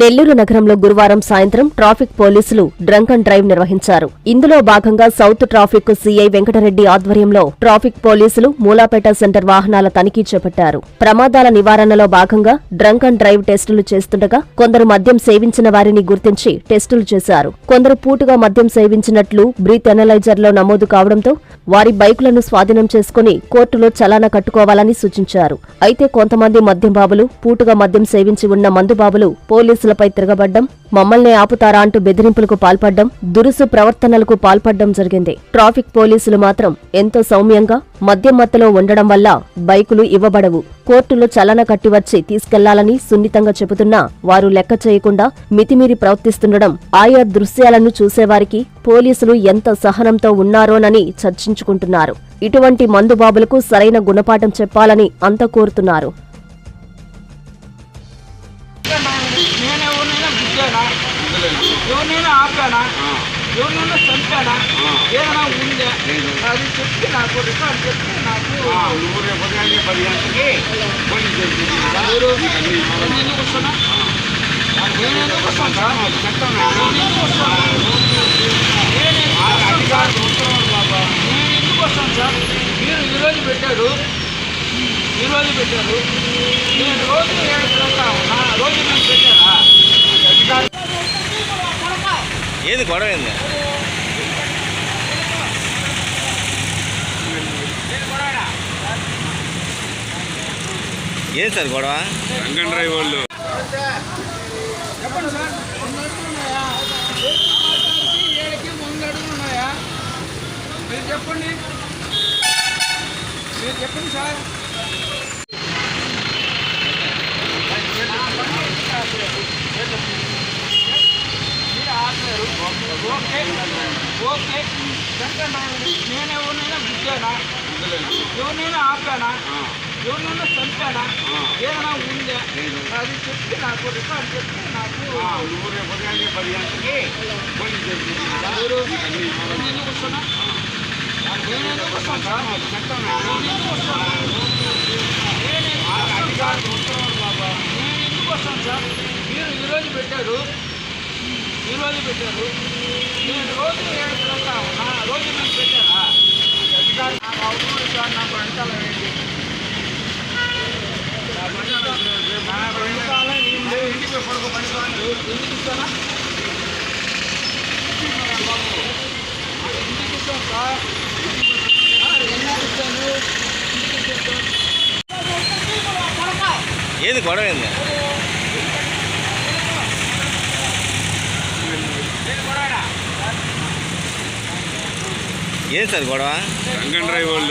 నెల్లూరు నగరంలో గురువారం సాయంత్రం ట్రాఫిక్ పోలీసులు డ్రంక్ అండ్ డ్రైవ్ నిర్వహించారు. ఇందులో భాగంగా సౌత్ ట్రాఫిక్ సీఐ వెంకటరెడ్డి ఆధ్వర్యంలో ట్రాఫిక్ పోలీసులు మూలాపేట సెంటర్ వాహనాల తనిఖీ చేపట్టారు. ప్రమాదాల నివారణలో భాగంగా డ్రంక్ అండ్ డ్రైవ్ టెస్టులు చేస్తుండగా కొందరు మద్యం సేవించిన వారిని గుర్తించి టెస్టులు చేశారు. కొందరు పూటుగా మద్యం సేవించినట్లు బ్రీత్ ఎనలైజర్లో నమోదు కావడంతో వారి బైకులను స్వాధీనం చేసుకుని కోర్టులో చలానా కట్టుకోవాలని సూచించారు. అయితే కొంతమంది మద్యం బాబులు పూటుగా మద్యం సేవించి ఉన్న మందుబాబులు పోలీసులపై తిరగబడ్డం మమ్మల్ని ఆపుతారా అంటూ బెదిరింపులకు పాల్పడ్డం దురుసు ప్రవర్తనలకు పాల్పడ్డం జరిగింది. ట్రాఫిక్ పోలీసులు మాత్రం ఎంతో సౌమ్యంగా మద్యం మత్తలో ఉండడం వల్ల బైకులు ఇవ్వబడవు. కోర్టులో చలన కట్టివచ్చి తీసుకెళ్ళాలని సున్నితంగా చెబుతున్నా వారు లెక్క చేయకుండా మితిమీరి ప్రవర్తిస్తుండడం ఆయా దృశ్యాలను చూసేవారికి పోలీసులు ఎంత సహనంతో ఉన్నారోనని చర్చించుకుంటున్నారు. ఇటువంటి మందుబాబులకు సరైన గుణపాఠం చెప్పాలని అంత కోరుతున్నారు. గుద్దానా ఎవరినైనా ఆపానా? ఎవరినైనా చంపానా? ఏదైనా ఉందా? అది చెప్పి నాకు రికార్డ్ చెప్పి నాకు పది గంటలకి ఎందుకు వస్తున్నా నేను ఎందుకు వస్తాను? సార్ నేను ఎందుకు వస్తాను? నేను ఎందుకు వస్తాను సార్? మీరు ఈరోజు పెట్టారు. ఈరోజు పెట్టారు. నేను రోజు ఏడు రోజు నేను పెట్టారా ఏది గొడవ ఏంది ఏది సార్ గొడవ రంగన్ డ్రైవ్ వాళ్ళు చెప్పండి సార్ వంద అడుగులు ఉన్నాయా ఏడుకి వంద అడుగులు ఉన్నాయా మీరు చెప్పండి మీరు చెప్పండి సార్ మీరు ఆపలేరు. ఓకే. ఓకే. నేను ఎవరినైనా గుద్దానా ఎవరినైనా ఆపానా? ఎవరినైనా చంపానా? ఏదైనా ఉందా? అది చెప్పి నాకు రికార్డ్ చెప్పి నాకు ఎందుకు వస్తున్నా నేను ఎందుకు వస్తాను? నేను ఎందుకు వస్తాను? నేను ఎందుకు వస్తాను? సార్? మీరు ఈరోజు పెట్టారు ఈరోజు పెట్టారు నేను రోజు ఏడు తిరుగుతా ఉన్నా రోజు నేను పెట్టారా అధికారి నాకు అవసరం సార్ నాకు వెనకాల వేయండి నా వెనకాల నా వెనకాల నేను ఇంటికి పడుకో పడుకోవాలి ఎందుకు ఇస్తానా ఇంటికి ఇస్తాను సార్ ఆ, ఎందుకు ఇస్తాను ఎందుకు ఇస్తాను ఏది గొడవ ఏంది ఏది సార్ గొడవ? రంగన్ డ్రైవ్ వాళ్ళు.